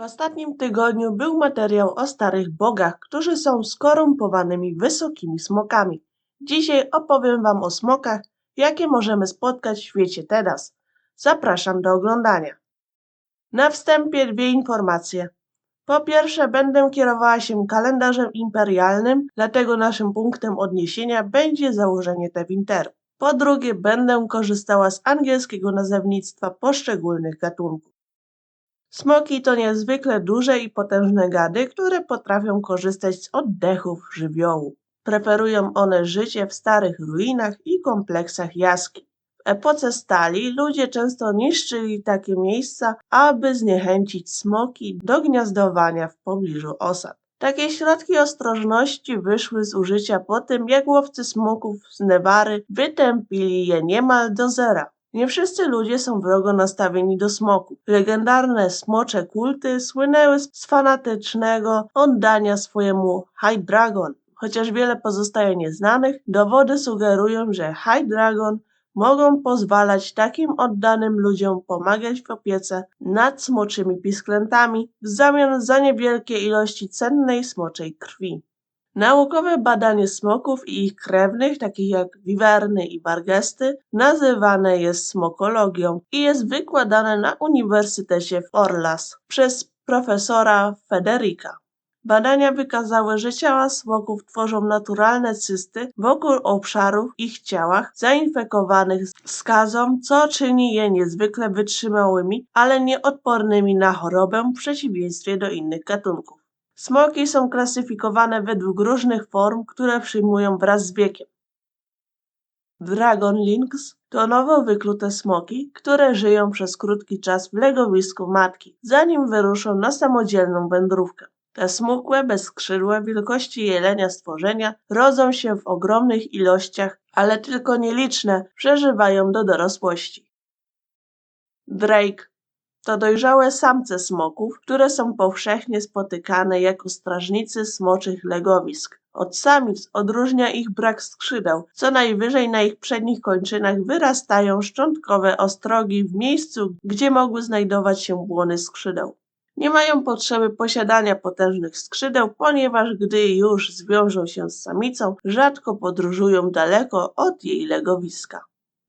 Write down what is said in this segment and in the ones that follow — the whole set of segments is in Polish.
W ostatnim tygodniu był materiał o starych bogach, którzy są skorumpowanymi wysokimi smokami. Dzisiaj opowiem Wam o smokach, jakie możemy spotkać w świecie teraz. Zapraszam do oglądania. Na wstępie dwie informacje. Po pierwsze, będę kierowała się kalendarzem imperialnym, dlatego naszym punktem odniesienia będzie założenie Tewinteru. Po drugie, będę korzystała z angielskiego nazewnictwa poszczególnych gatunków. Smoki to niezwykle duże i potężne gady, które potrafią korzystać z oddechów żywiołu. Preferują one życie w starych ruinach i kompleksach jaskiń. W epoce stali ludzie często niszczyli takie miejsca, aby zniechęcić smoki do gniazdowania w pobliżu osad. Takie środki ostrożności wyszły z użycia po tym, jak łowcy smoków z Newary wytępili je niemal do zera. Nie wszyscy ludzie są wrogo nastawieni do smoków. Legendarne smocze kulty słynęły z fanatycznego oddania swojemu High Dragon. Chociaż wiele pozostaje nieznanych, dowody sugerują, że High Dragon mogą pozwalać takim oddanym ludziom pomagać w opiece nad smoczymi pisklętami w zamian za niewielkie ilości cennej smoczej krwi. Naukowe badanie smoków i ich krewnych, takich jak wiwerny i bargesty, nazywane jest smokologią i jest wykładane na Uniwersytecie w Orlas przez profesora Federica. Badania wykazały, że ciała smoków tworzą naturalne cysty wokół obszarów ich ciałach zainfekowanych skazą, co czyni je niezwykle wytrzymałymi, ale nieodpornymi na chorobę w przeciwieństwie do innych gatunków. Smoki są klasyfikowane według różnych form, które przyjmują wraz z wiekiem. Dragon Lynx to nowo wyklute smoki, które żyją przez krótki czas w legowisku matki, zanim wyruszą na samodzielną wędrówkę. Te smukłe, bezskrzydłe, wielkości jelenia stworzenia rodzą się w ogromnych ilościach, ale tylko nieliczne przeżywają do dorosłości. Drake to dojrzałe samce smoków, które są powszechnie spotykane jako strażnicy smoczych legowisk. Od samic odróżnia ich brak skrzydeł, co najwyżej na ich przednich kończynach wyrastają szczątkowe ostrogi w miejscu, gdzie mogły znajdować się błony skrzydeł. Nie mają potrzeby posiadania potężnych skrzydeł, ponieważ gdy już zwiążą się z samicą, rzadko podróżują daleko od jej legowiska.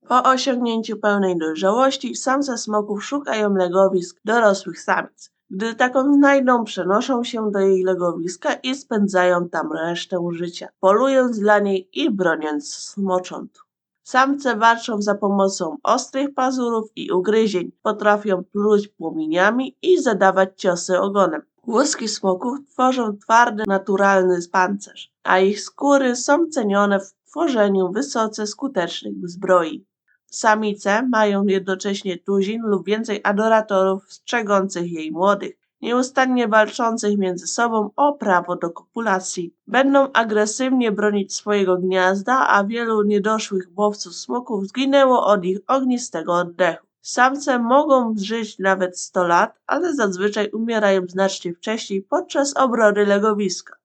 Po osiągnięciu pełnej dojrzałości samce smoków szukają legowisk dorosłych samic. Gdy taką znajdą, przenoszą się do jej legowiska i spędzają tam resztę życia, polując dla niej i broniąc smocząt. Samce walczą za pomocą ostrych pazurów i ugryzień, potrafią pluć płomieniami i zadawać ciosy ogonem. Łuski smoków tworzą twardy, naturalny pancerz, a ich skóry są cenione w tworzeniu wysoce skutecznych zbroi. Samice mają jednocześnie tuzin lub więcej adoratorów strzegących jej młodych, nieustannie walczących między sobą o prawo do kopulacji. Będą agresywnie bronić swojego gniazda, a wielu niedoszłych łowców smoków zginęło od ich ognistego oddechu. Samce mogą żyć nawet 100 lat, ale zazwyczaj umierają znacznie wcześniej podczas obrony legowiska.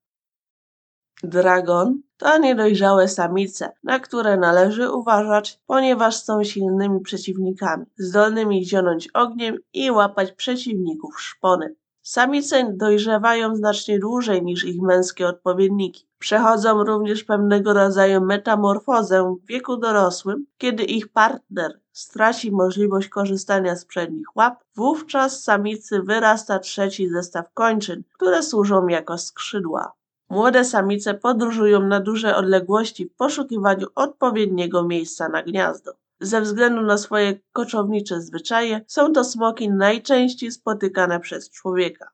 Dragon to niedojrzałe samice, na które należy uważać, ponieważ są silnymi przeciwnikami, zdolnymi zionąć ogniem i łapać przeciwników szpony. Samice dojrzewają znacznie dłużej niż ich męskie odpowiedniki. Przechodzą również pewnego rodzaju metamorfozę w wieku dorosłym, kiedy ich partner straci możliwość korzystania z przednich łap, wówczas samicy wyrasta trzeci zestaw kończyn, które służą jako skrzydła. Młode samice podróżują na duże odległości w poszukiwaniu odpowiedniego miejsca na gniazdo. Ze względu na swoje koczownicze zwyczaje są to smoki najczęściej spotykane przez człowieka.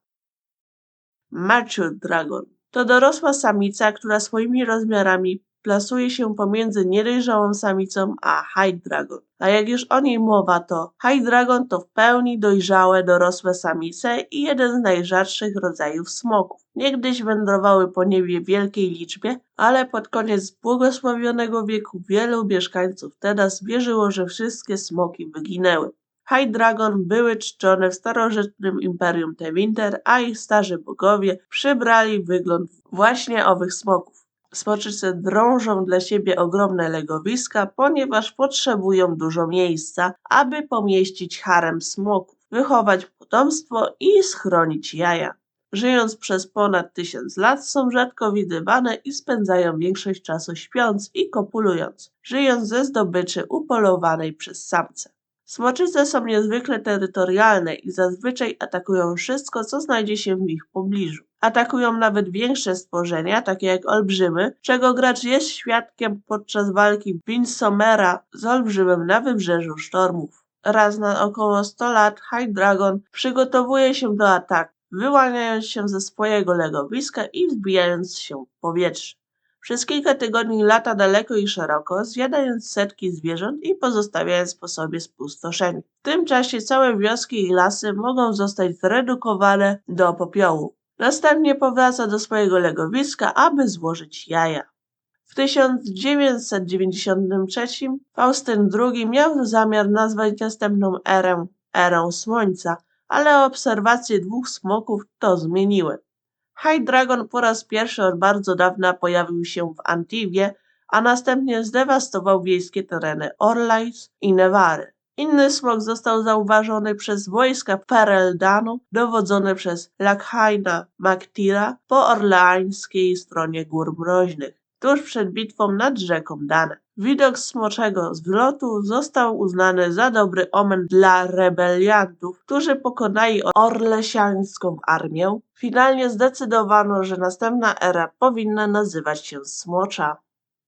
Mature Dragon to dorosła samica, która swoimi rozmiarami plasuje się pomiędzy niedojrzałą samicą a High Dragon. A jak już o niej mowa, to High Dragon to w pełni dojrzałe dorosłe samice i jeden z najrzadszych rodzajów smoków. Niegdyś wędrowały po niebie w wielkiej liczbie, ale pod koniec błogosławionego wieku wielu mieszkańców teraz wierzyło, że wszystkie smoki wyginęły. High Dragon były czczone w starożytnym imperium Tevinter, a ich starzy bogowie przybrali wygląd właśnie owych smoków. Smoczyce drążą dla siebie ogromne legowiska, ponieważ potrzebują dużo miejsca, aby pomieścić harem smoków, wychować potomstwo i schronić jaja. Żyjąc przez ponad tysiąc lat, są rzadko widywane i spędzają większość czasu śpiąc i kopulując, żyjąc ze zdobyczy upolowanej przez samce. Smoczyce są niezwykle terytorialne i zazwyczaj atakują wszystko, co znajdzie się w ich pobliżu. Atakują nawet większe stworzenia, takie jak olbrzymy, czego gracz jest świadkiem podczas walki Winsomera z olbrzymem na wybrzeżu sztormów. Raz na około 100 lat High Dragon przygotowuje się do ataku, wyłaniając się ze swojego legowiska i wzbijając się w powietrze. Przez kilka tygodni lata daleko i szeroko, zjadając setki zwierząt i pozostawiając po sobie spustoszenie. W tym czasie całe wioski i lasy mogą zostać zredukowane do popiołu. Następnie powraca do swojego legowiska, aby złożyć jaja. W 1993 Faustyn II miał zamiar nazwać następną erę erą Słońca, ale obserwacje dwóch smoków to zmieniły. High Dragon po raz pierwszy od bardzo dawna pojawił się w Antiwie, a następnie zdewastował wiejskie tereny Orlais i Nevary. Inny smok został zauważony przez wojska Fereldanu dowodzone przez Lakhaina Maktira po orleańskiej stronie Gór Mroźnych, tuż przed bitwą nad rzeką Dane. Widok smoczego zwrotu został uznany za dobry omen dla rebeliantów, którzy pokonali orlesiańską armię. Finalnie zdecydowano, że następna era powinna nazywać się Smocza.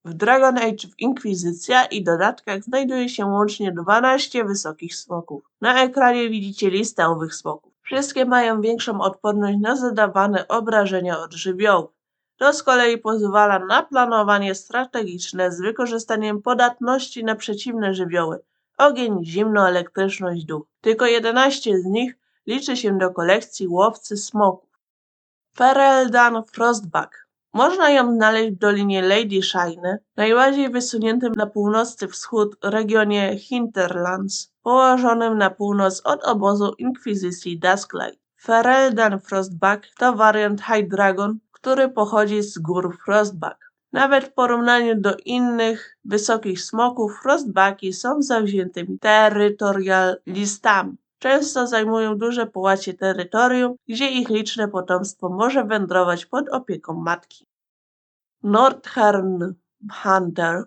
W Dragon Age w Inkwizycja i dodatkach znajduje się łącznie 12 wysokich smoków. Na ekranie widzicie listę owych smoków. Wszystkie mają większą odporność na zadawane obrażenia od żywiołów. To z kolei pozwala na planowanie strategiczne z wykorzystaniem podatności na przeciwne żywioły ogień, zimno, elektryczność, duch. Tylko 11 z nich liczy się do kolekcji łowcy smoków. Fereldan Frostback. Można ją znaleźć w dolinie Lady Shine, najbardziej wysuniętym na północny wschód regionie Hinterlands, położonym na północ od obozu Inkwizycji Dusklight. Fereldan Frostback to wariant High Dragon, który pochodzi z gór Frostback. Nawet w porównaniu do innych wysokich smoków, frostbacki są zawziętymi terytorialistami. Często zajmują duże połacie terytorium, gdzie ich liczne potomstwo może wędrować pod opieką matki. Northern Hunter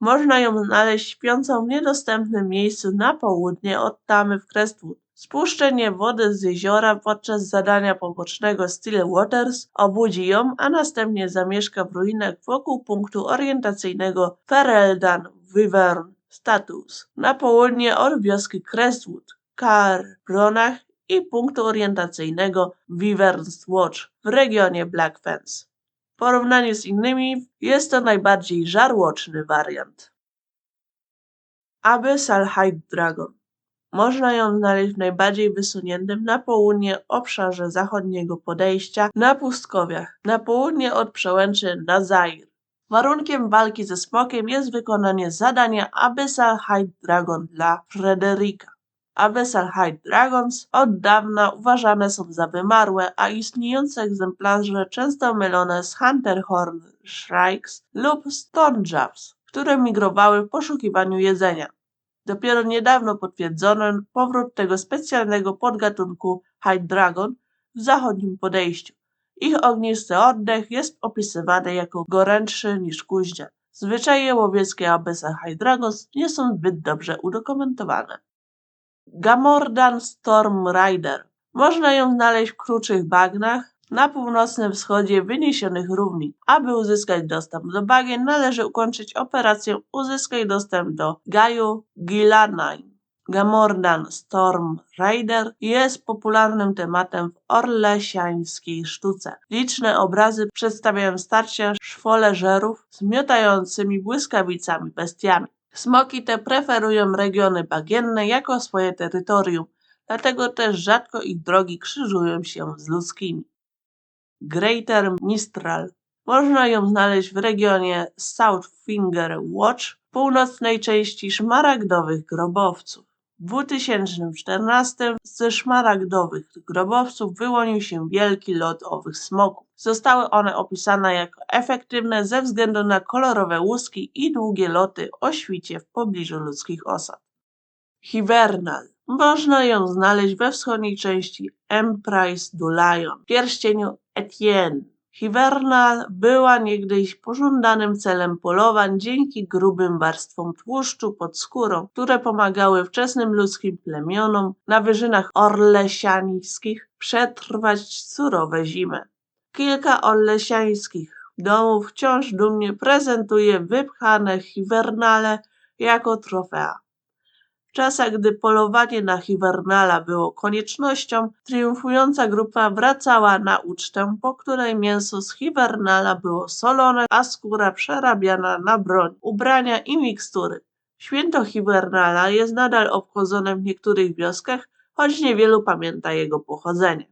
można ją znaleźć śpiącą w niedostępnym miejscu na południe od Tamy w Crestwood. Spuszczenie wody z jeziora podczas zadania pobocznego Still Waters obudzi ją, a następnie zamieszka w ruinach wokół punktu orientacyjnego Fereldan Wyvern Status na południe od wioski Crestwood, Carbronach i punktu orientacyjnego Wyvern's Watch w regionie Black Fence. W porównaniu z innymi jest to najbardziej żarłoczny wariant. Abyssal High Dragon można ją znaleźć w najbardziej wysuniętym na południe obszarze zachodniego podejścia na pustkowiach, na południe od przełęczy Nazair. Warunkiem walki ze smokiem jest wykonanie zadania Abyssal High Dragon dla Frederika. Abyssal High Dragons od dawna uważane są za wymarłe, a istniejące egzemplarze często mylone z Hunterhorn Shrikes lub Stonejaws, które migrowały w poszukiwaniu jedzenia. Dopiero niedawno podtwierdzono powrót tego specjalnego podgatunku High Dragon w zachodnim podejściu. Ich ognisty oddech jest opisywany jako gorętszy niż kuźnia. Zwyczaje łowieckie Abyssa High Dragons nie są zbyt dobrze udokumentowane. Gamordan Storm Rider. Można ją znaleźć w kruczych bagnach, na północnym wschodzie wyniesionych równin. Aby uzyskać dostęp do bagien, należy ukończyć operację Uzyskaj dostęp do Gaju Gilanain. Gamordan Storm Rider jest popularnym tematem w orlesiańskiej sztuce. Liczne obrazy przedstawiają starcia szwoleżerów z miotającymi błyskawicami bestiami. Smoki te preferują regiony bagienne jako swoje terytorium, dlatego też rzadko ich drogi krzyżują się z ludzkimi. Greater Mistral. Można ją znaleźć w regionie South Finger Watch, północnej części szmaragdowych grobowców. W 2014 ze szmaragdowych grobowców wyłonił się wielki lot owych smoków. Zostały one opisane jako efektywne ze względu na kolorowe łuski i długie loty o świcie w pobliżu ludzkich osad. Hivernal Można ją znaleźć we wschodniej części Emprise du Lion, pierścieniu Etienne. Hiverna była niegdyś pożądanym celem polowań dzięki grubym warstwom tłuszczu pod skórą, które pomagały wczesnym ludzkim plemionom na wyżynach orlesiańskich przetrwać surowe zimy. Kilka orlesiańskich domów wciąż dumnie prezentuje wypchane hiwernale jako trofea. W czasach, gdy polowanie na hiwernala było koniecznością, triumfująca grupa wracała na ucztę, po której mięso z hiwernala było solone, a skóra przerabiana na broń, ubrania i mikstury. Święto hiwernala jest nadal obchodzone w niektórych wioskach, choć niewielu pamięta jego pochodzenie.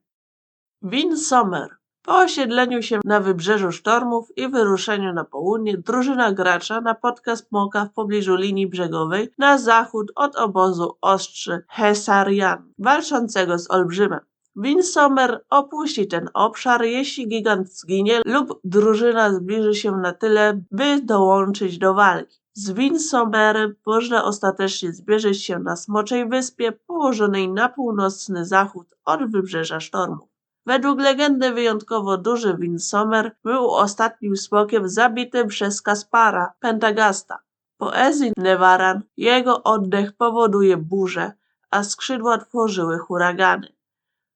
Windsummer po osiedleniu się na wybrzeżu sztormów i wyruszeniu na południe, drużyna gracza napotka smoka w pobliżu linii brzegowej na zachód od obozu ostrzy Hesarian, walczącego z olbrzymem. Winsomer opuści ten obszar, jeśli gigant zginie lub drużyna zbliży się na tyle, by dołączyć do walki. Z Winsomerem można ostatecznie zbierzyć się na Smoczej Wyspie, położonej na północny zachód od wybrzeża sztormów. Według legendy wyjątkowo duży Winsomer był ostatnim smokiem zabitym przez Kaspara, Pentagasta. W poezji Nevaran jego oddech powoduje burze, a skrzydła tworzyły huragany.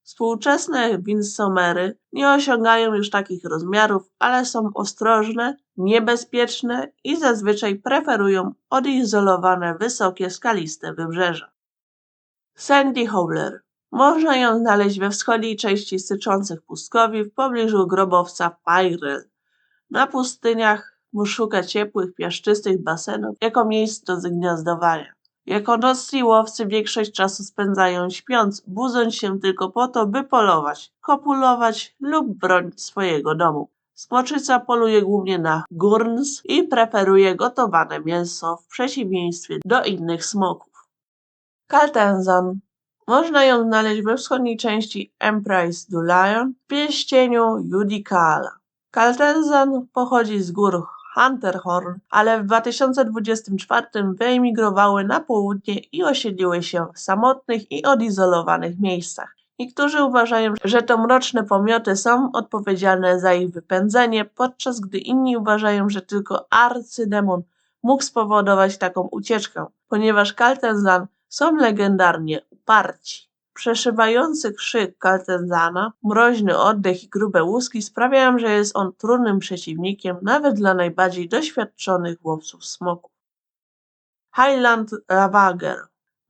Współczesne winsomery nie osiągają już takich rozmiarów, ale są ostrożne, niebezpieczne i zazwyczaj preferują odizolowane wysokie skaliste wybrzeża. Sandy Howler można ją znaleźć we wschodniej części syczących pustkowi w pobliżu grobowca Pyrel. Na pustyniach szuka ciepłych, piaszczystych basenów jako miejsc do zgniazdowania. Jako nocni łowcy większość czasu spędzają śpiąc, budząc się tylko po to, by polować, kopulować lub bronić swojego domu. Smoczyca poluje głównie na gurns i preferuje gotowane mięso w przeciwieństwie do innych smoków. Kaltenzan można ją znaleźć we wschodniej części Emprise du Lion w pierścieniu Judicala. Kaltenzan pochodzi z gór Hunterhorn, ale w 2024 wyemigrowały na południe i osiedliły się w samotnych i odizolowanych miejscach. Niektórzy uważają, że to mroczne pomioty są odpowiedzialne za ich wypędzenie, podczas gdy inni uważają, że tylko arcydemon mógł spowodować taką ucieczkę, ponieważ Kaltenzan są legendarnie uparci. Przeszywający krzyk Kaltenzana, mroźny oddech i grube łuski sprawiają, że jest on trudnym przeciwnikiem nawet dla najbardziej doświadczonych łowców smoków. Highland Ravager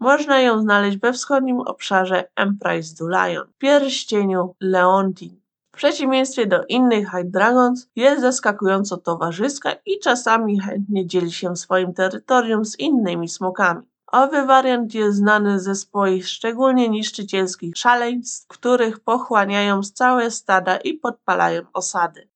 można ją znaleźć we wschodnim obszarze Emprise du Lion, pierścieniu Leontin. W przeciwieństwie do innych High Dragons jest zaskakująco towarzyska i czasami chętnie dzieli się swoim terytorium z innymi smokami. Owy wariant jest znany ze swoich szczególnie niszczycielskich szaleństw, których pochłaniają całe stada i podpalają osady.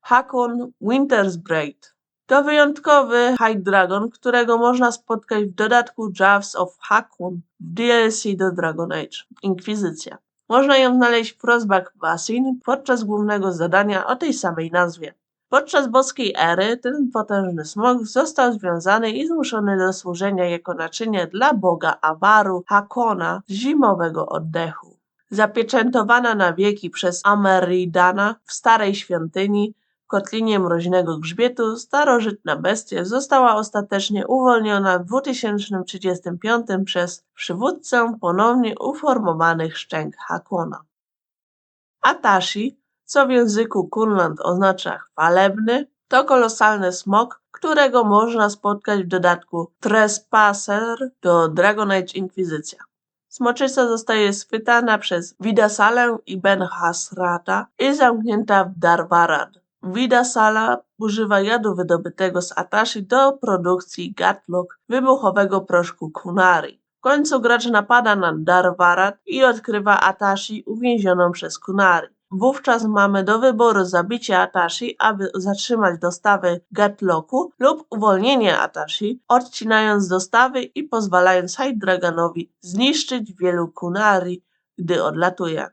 Hakon Wintersbraid to wyjątkowy High Dragon, którego można spotkać w dodatku Jaws of Hakon w DLC do Dragon Age Inkwizycja. Można ją znaleźć w Frostback Basin podczas głównego zadania o tej samej nazwie. Podczas boskiej ery ten potężny smok został związany i zmuszony do służenia jako naczynie dla boga Awaru Hakona zimowego oddechu. Zapieczętowana na wieki przez Ameridana w starej świątyni kotlinie mroźnego grzbietu, starożytna bestia została ostatecznie uwolniona w 2035 przez przywódcę ponownie uformowanych szczęk Hakona. Atashi co w języku Kunland oznacza chwalebny, to kolosalny smok, którego można spotkać w dodatku Trespasser do Dragon Age Inkwizycja. Smoczyca zostaje schwytana przez Vidasalę i Ben Hasrata i zamknięta w Darvarad. Vidasala używa jadu wydobytego z Atashi do produkcji Gatlok wybuchowego proszku Kunari. W końcu gracz napada na Darvarad i odkrywa Atashi uwięzioną przez Kunari. Wówczas mamy do wyboru zabicie Atashi, aby zatrzymać dostawy Gatlocku lub uwolnienie Atashi, odcinając dostawy i pozwalając High Dragonowi zniszczyć wielu Kunari, gdy odlatuje.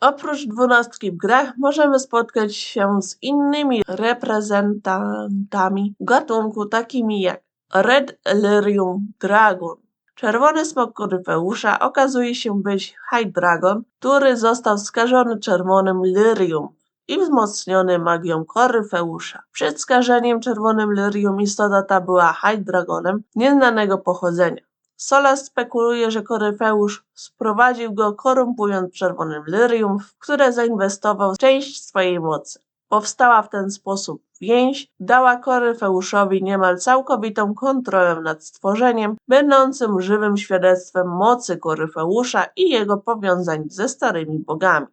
Oprócz dwunastki w grach możemy spotkać się z innymi reprezentantami gatunku takimi jak Red Lyrium Dragon, Czerwony smok Koryfeusza okazuje się być High Dragon, który został skażony czerwonym lyrium i wzmocniony magią Koryfeusza. Przed skażeniem czerwonym lyrium istota ta była High Dragonem nieznanego pochodzenia. Solas spekuluje, że Koryfeusz sprowadził go korumpując czerwonym lyrium, w które zainwestował część swojej mocy. Powstała w ten sposób więź, dała Koryfeuszowi niemal całkowitą kontrolę nad stworzeniem, będącym żywym świadectwem mocy Koryfeusza i jego powiązań ze starymi bogami.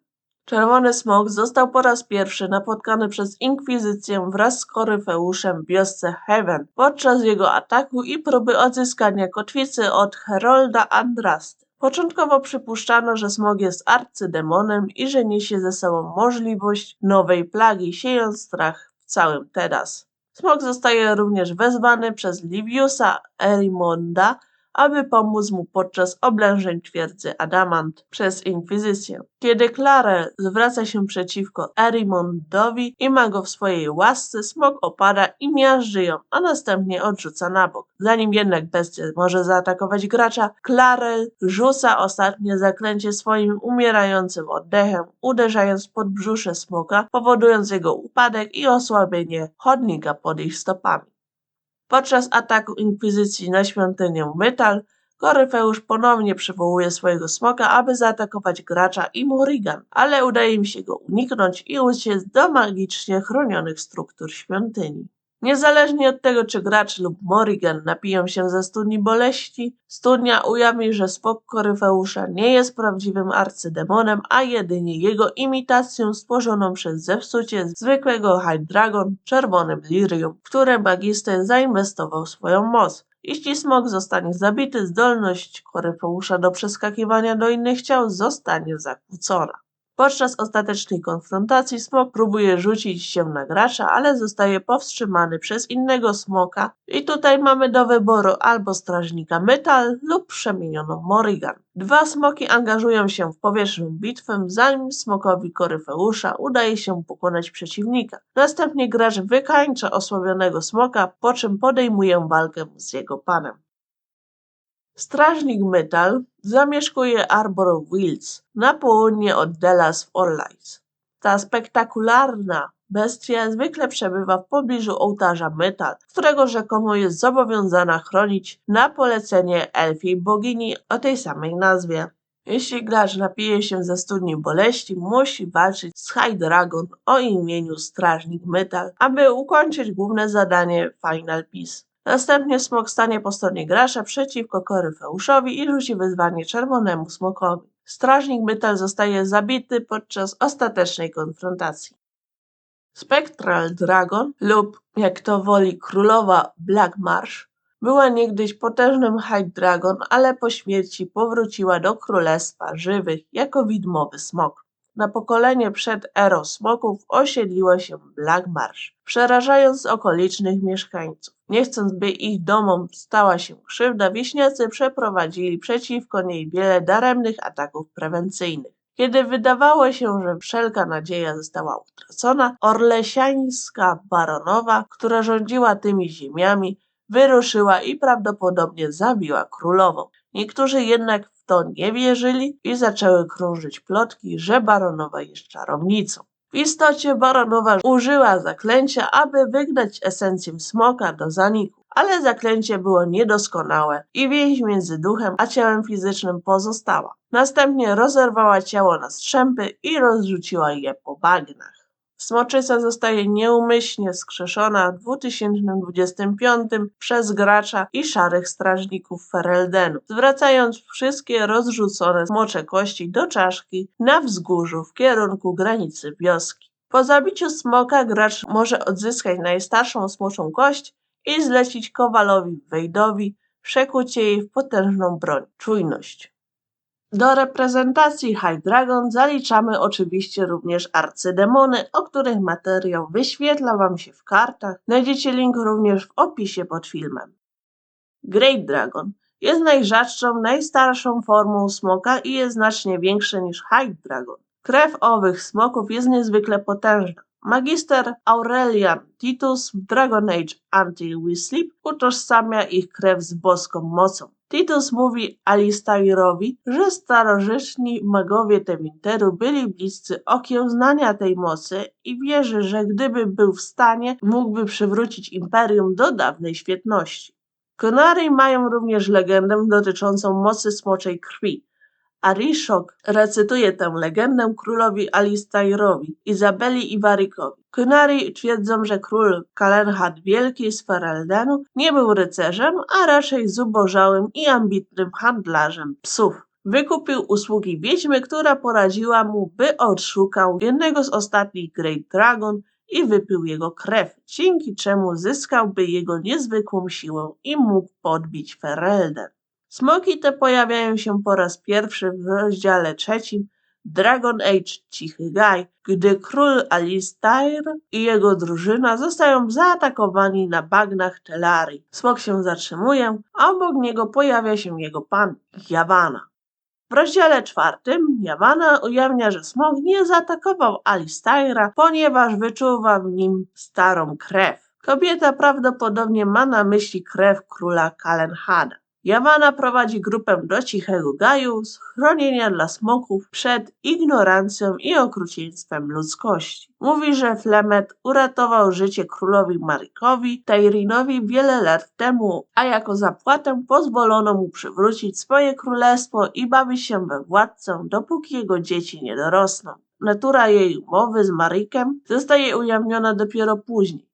Czerwony smok został po raz pierwszy napotkany przez Inkwizycję wraz z Koryfeuszem w wiosce Heaven podczas jego ataku i próby odzyskania kotwicy od Herolda Andrasty. Początkowo przypuszczano, że smog jest arcydemonem i że niesie ze sobą możliwość nowej plagi, siejąc strach w całym Tedas. Smog zostaje również wezwany przez Liviusa Erimonda, aby pomóc mu podczas oblężeń twierdzy Adamant przez Inkwizycję. Kiedy Clarel zwraca się przeciwko Erimondowi i ma go w swojej łasce, smok opada i miażdży ją, a następnie odrzuca na bok. Zanim jednak bestia może zaatakować gracza, Clarel rzuca ostatnie zaklęcie swoim umierającym oddechem, uderzając pod brzusze smoka, powodując jego upadek i osłabienie chodnika pod ich stopami. Podczas ataku Inkwizycji na świątynię Mytal, Koryfeusz ponownie przywołuje swojego smoka, aby zaatakować gracza i Morrigan, ale udaje im się go uniknąć i uciec do magicznie chronionych struktur świątyni. Niezależnie od tego, czy gracz lub Morrigan napiją się ze studni boleści, studnia ujawni, że smok Koryfeusza nie jest prawdziwym arcydemonem, a jedynie jego imitacją stworzoną przez zepsucie zwykłego High Dragon czerwonym lirium, w które magister zainwestował swoją moc. Jeśli smok zostanie zabity, zdolność Koryfeusza do przeskakiwania do innych ciał zostanie zakłócona. Podczas ostatecznej konfrontacji smok próbuje rzucić się na gracza, ale zostaje powstrzymany przez innego smoka i tutaj mamy do wyboru albo strażnika Metal lub przemienioną Morrigan. Dwa smoki angażują się w powierzchnią bitwę, zanim smokowi Koryfeusza udaje się pokonać przeciwnika. Następnie gracz wykańcza osłabionego smoka, po czym podejmuje walkę z jego panem. Strażnik Metal zamieszkuje Arbor Wilds na południe od Delas w Orlais. Ta spektakularna bestia zwykle przebywa w pobliżu ołtarza Metal, którego rzekomo jest zobowiązana chronić na polecenie elfiej bogini o tej samej nazwie. Jeśli gracz napije się ze studni boleści, musi walczyć z High Dragon o imieniu Strażnik Metal, aby ukończyć główne zadanie Final Peace. Następnie smok stanie po stronie gracza przeciwko Koryfeuszowi i rzuci wyzwanie czerwonemu smokowi. Strażnik Metal zostaje zabity podczas ostatecznej konfrontacji. Spectral Dragon lub jak to woli królowa Black Marsh była niegdyś potężnym High Dragon, ale po śmierci powróciła do królestwa żywych jako widmowy smok. Na pokolenie przed erą smoków osiedliła się Black Marsh, przerażając okolicznych mieszkańców. Nie chcąc, by ich domom stała się krzywda, wieśniacy przeprowadzili przeciwko niej wiele daremnych ataków prewencyjnych. Kiedy wydawało się, że wszelka nadzieja została utracona, orlesiańska baronowa, która rządziła tymi ziemiami, wyruszyła i prawdopodobnie zabiła królową. Niektórzy jednak to nie wierzyli i zaczęły krążyć plotki, że baronowa jest czarownicą. W istocie baronowa użyła zaklęcia, aby wygnać esencję smoka do zaniku, ale zaklęcie było niedoskonałe i więź między duchem a ciałem fizycznym pozostała. Następnie rozerwała ciało na strzępy i rozrzuciła je po bagnach. Smoczyca zostaje nieumyślnie skrzeszona w 2025 przez gracza i szarych strażników Fereldenu, zwracając wszystkie rozrzucone smocze kości do czaszki na wzgórzu w kierunku granicy wioski. Po zabiciu smoka gracz może odzyskać najstarszą smoczą kość i zlecić kowalowi Wejdowi przekucie jej w potężną broń, czujność. Do reprezentacji High Dragon zaliczamy oczywiście również arcydemony, o których materiał wyświetla Wam się w kartach. Znajdziecie link również w opisie pod filmem. Great Dragon jest najrzadszą, najstarszą formą smoka i jest znacznie większy niż High Dragon. Krew owych smoków jest niezwykle potężna. Magister Aurelian Titus w Dragon Age Until We Sleep utożsamia ich krew z boską mocą. Titus mówi Alistairowi, że starożytni magowie Tevinteru byli bliscy okiełznania tej mocy i wierzy, że gdyby był w stanie, mógłby przywrócić imperium do dawnej świetności. Konary mają również legendę dotyczącą mocy smoczej krwi. Arishok recytuje tę legendę królowi Alistairowi, Izabeli i Warikowi. Konary twierdzą, że król Kalenhad Wielki z Fereldenu nie był rycerzem, a raczej zubożałym i ambitnym handlarzem psów. Wykupił usługi wiedźmy, która poradziła mu, by odszukał jednego z ostatnich Great Dragon i wypił jego krew, dzięki czemu zyskałby jego niezwykłą siłę i mógł podbić Ferelden. Smoki te pojawiają się po raz pierwszy w rozdziale trzecim Dragon Age Cichy Gaj, gdy król Alistair i jego drużyna zostają zaatakowani na bagnach Telari. Smok się zatrzymuje, a obok niego pojawia się jego pan, Jawana. W rozdziale czwartym Jawana ujawnia, że smok nie zaatakował Alistaira, ponieważ wyczuwa w nim starą krew. Kobieta prawdopodobnie ma na myśli krew króla Kalenhada. Jawana prowadzi grupę do Cichego Gaju, schronienia dla smoków przed ignorancją i okrucieństwem ludzkości. Mówi, że Flemet uratował życie królowi Marikowi Tairinowi wiele lat temu, a jako zapłatę pozwolono mu przywrócić swoje królestwo i bawić się we władcę, dopóki jego dzieci nie dorosną. Natura jej umowy z Marikiem zostaje ujawniona dopiero później.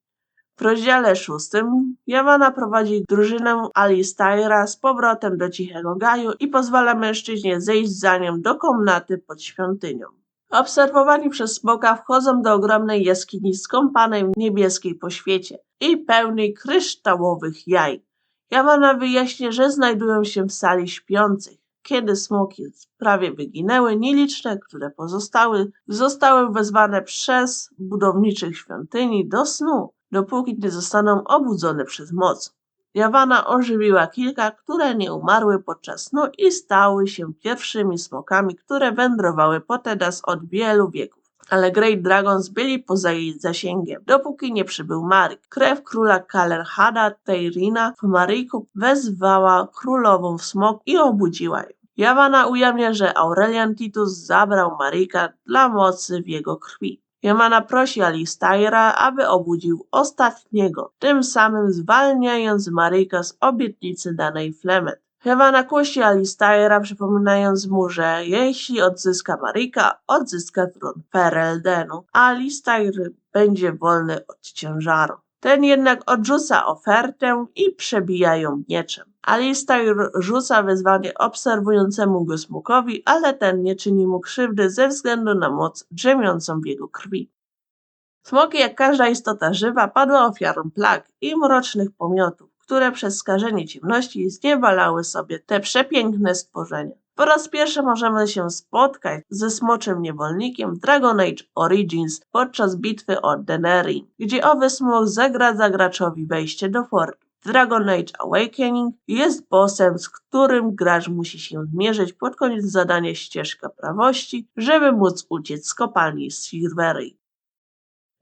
W rozdziale szóstym Jawana prowadzi drużynę Alistaira z powrotem do Cichego Gaju i pozwala mężczyźnie zejść za nią do komnaty pod świątynią. Obserwowani przez smoka wchodzą do ogromnej jaskini skąpanej w niebieskiej poświecie i pełnej kryształowych jaj. Jawana wyjaśnia, że znajdują się w sali śpiących. Kiedy smoki prawie wyginęły, nieliczne, które pozostały, zostały wezwane przez budowniczych świątyni do snu dopóki nie zostaną obudzone przez moc. Jawana ożywiła kilka, które nie umarły podczas snu i stały się pierwszymi smokami, które wędrowały po Tedas od wielu wieków. Ale Great Dragons byli poza jej zasięgiem, dopóki nie przybył Maryk. Krew króla Kalerhada Teirina w Maryku wezwała królową w smok i obudziła ją. Jawana ujawnia, że Aurelian Titus zabrał Maryka dla mocy w jego krwi. Jemana prosi Alistaira, aby obudził ostatniego, tym samym zwalniając Maryjka z obietnicy danej Flemet. Hewana kusi Alistaira, przypominając mu, że jeśli odzyska Maryjka, odzyska tron Fereldenu, a Alistair będzie wolny od ciężaru. Ten jednak odrzuca ofertę i przebija ją mieczem. Alistair rzuca wyzwanie obserwującemu go smokowi, ale ten nie czyni mu krzywdy ze względu na moc drzemiącą w jego krwi. Smoki, jak każda istota żywa, padła ofiarą plag i mrocznych pomiotów, które przez skażenie ciemności zniewalały sobie te przepiękne stworzenia. Po raz pierwszy możemy się spotkać ze smoczym niewolnikiem w Dragon Age Origins podczas bitwy o Denerin, gdzie owy smok zagradza graczowi wejście do fortu. Dragon Age Awakening jest bossem, z którym gracz musi się zmierzyć pod koniec zadania ścieżka prawości, żeby móc uciec z kopalni Silvery.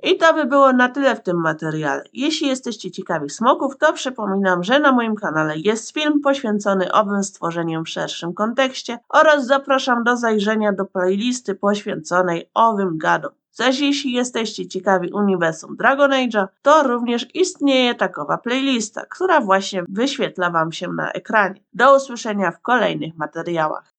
I to by było na tyle w tym materiale. Jeśli jesteście ciekawi smoków, to przypominam, że na moim kanale jest film poświęcony owym stworzeniom w szerszym kontekście oraz zapraszam do zajrzenia do playlisty poświęconej owym gadom. Zaś jeśli jesteście ciekawi uniwersum Dragon Age'a, to również istnieje takowa playlista, która właśnie wyświetla Wam się na ekranie. Do usłyszenia w kolejnych materiałach.